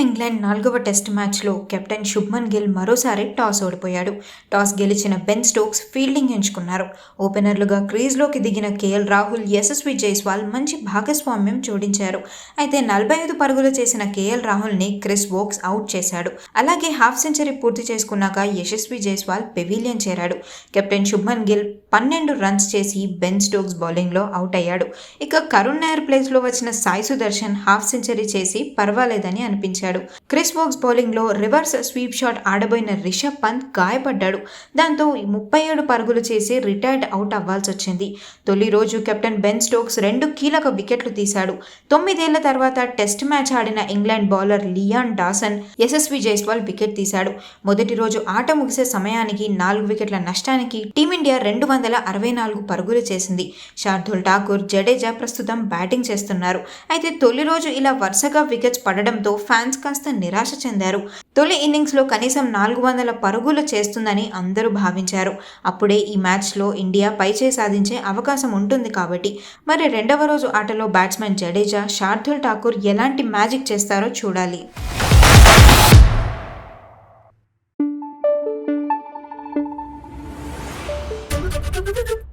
England నాలుగవ test మ్యాచ్లో captain Shubman Gill మరోసారి టాస్ ఓడిపోయాడు. టాస్ గెలిచిన బెన్ స్టోక్స్ ఫీల్డింగ్ ఎంచుకున్నారు. ఓపెనర్లుగా క్రీజ్లోకి దిగిన కేఎల్ రాహుల్ యశస్వి జైస్వాల్ మంచి భాగస్వామ్యం జోడించారు. అయితే నలభై ఐదు పరుగులు చేసిన కేఎల్ రాహుల్ని క్రిస్ వోక్స్ అవుట్ చేశాడు. అలాగే హాఫ్ సెంచరీ పూర్తి చేసుకున్నాక యశస్వి జైస్వాల్ పెవిలియన్ చేరాడు. కెప్టెన్ శుభ్మన్ గిల్ పన్నెండు రన్స్ చేసి బెన్ స్టోక్స్ బౌలింగ్లో అవుట్ అయ్యాడు. ఇక కరుణ్ నాయర్ ప్లేస్లో వచ్చిన సాయి సుదర్శన్ హాఫ్ సెంచరీ చేసి పర్వాలేదని చేశాడు. క్రిస్ వోక్స్ బౌలింగ్లో రివర్స్ స్వీప్ షాట్ ఆడబోయిన రిషబ్ పంత్ గాయపడ్డాడు. దాంతో ముప్పై ఏడు పరుగులు చేసి రిటైర్డ్ అవుట్ అవ్వాల్సి వచ్చింది. తొలి రోజు కెప్టెన్ బెన్ స్టోక్స్ రెండు కీలక వికెట్లు తీశాడు. తొమ్మిదేళ్ళ తర్వాత టెస్ట్ మ్యాచ్ ఆడిన England bowler Liam Dawson Yashasvi Jaiswal wicket తీశాడు. మొదటి రోజు ఆట ముగిసే సమయానికి నాలుగు వికెట్ల నష్టానికి టీమిండియా రెండు వందల అరవై నాలుగు పరుగులు చేసింది. శార్దుల్ ఠాకూర్ జడేజా ప్రస్తుతం బ్యాటింగ్ చేస్తున్నారు. అయితే తొలి రోజు ఇలా వరుసగా వికెట్స్ పడడంతో ఫ్యాన్స్ ఫ్యాన్స్ కాస్త నిరాశ చెందారు. తొలి ఇన్నింగ్స్లో కనీసం నాలుగు వందల పరుగులు చేస్తుందని అందరూ భావించారు. అప్పుడే ఈ మ్యాచ్లో ఇండియా పైచే సాధించే అవకాశం ఉంటుంది కాబట్టి. మరి రెండవ రోజు ఆటలో బ్యాట్స్మెన్ జడేజా శార్దుల్ ఠాకూర్ ఎలాంటి మ్యాజిక్ చేస్తారో చూడాలి. Thank you.